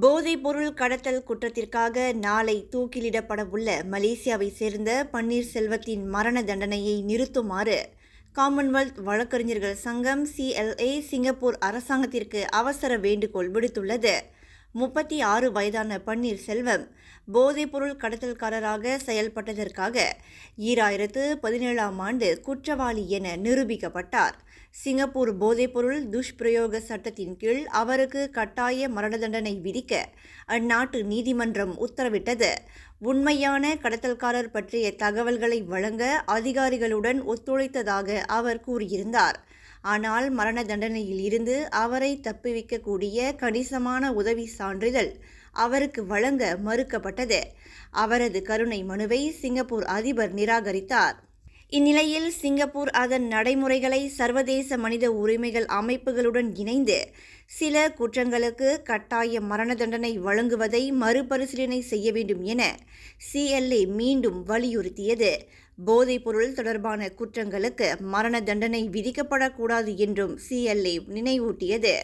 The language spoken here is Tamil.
போதைப்பொருள் கடத்தல் குற்றத்திற்காக நாளை தூக்கிலிடப்படவுள்ள மலேசியாவை சேர்ந்த பன்னீர்செல்வத்தின் மரண தண்டனையை நிறுத்துமாறு காமன்வெல்த் வழக்கறிஞர்கள் சங்கம் சிஎல்ஏ சிங்கப்பூர் அரசாங்கத்திற்கு அவசர வேண்டுகோள் விடுத்துள்ளது. முப்பத்தி ஆறு வயதான பன்னீர்செல்வம் போதைப்பொருள் கடத்தல்காரராக செயல்பட்டதற்காக ஈராயிரத்து பதினேழாம் ஆண்டு குற்றவாளி என நிரூபிக்கப்பட்டார். சிங்கப்பூர் போதைப்பொருள் துஷ்பிரயோக சட்டத்தின் கீழ் அவருக்கு கட்டாய மரண தண்டனை விதிக்க அந்நாட்டு நீதிமன்றம் உத்தரவிட்டது. உண்மையான கடத்தல்காரர் பற்றிய தகவல்களை வழங்க அதிகாரிகளுடன் ஒத்துழைத்ததாக அவர் கூறியிருந்தார். ஆனால் மரண தண்டனையில் இருந்து அவரை தப்புவிக்கக்கூடிய கணிசமான உதவி சான்றிதழ் அவருக்கு வழங்க மறுக்கப்பட்டது. அவரது கருணை மனுவை சிங்கப்பூர் அதிபர் நிராகரித்தார். இந்நிலையில் சிங்கப்பூர் அதன் நடைமுறைகளை சர்வதேச மனித உரிமைகள் அமைப்புகளுடன் இணைந்து சில குற்றங்களுக்கு கட்டாய மரண தண்டனை வழங்குவதை மறுபரிசீலனை செய்ய வேண்டும் என சிஎல்ஏ மீண்டும் வலியுறுத்தியது. போதைப்பொருள் தொடர்பான குற்றங்களுக்கு மரண தண்டனை விதிக்கப்படக்கூடாது என்றும் சிஎல்ஏ நினைவூட்டியது.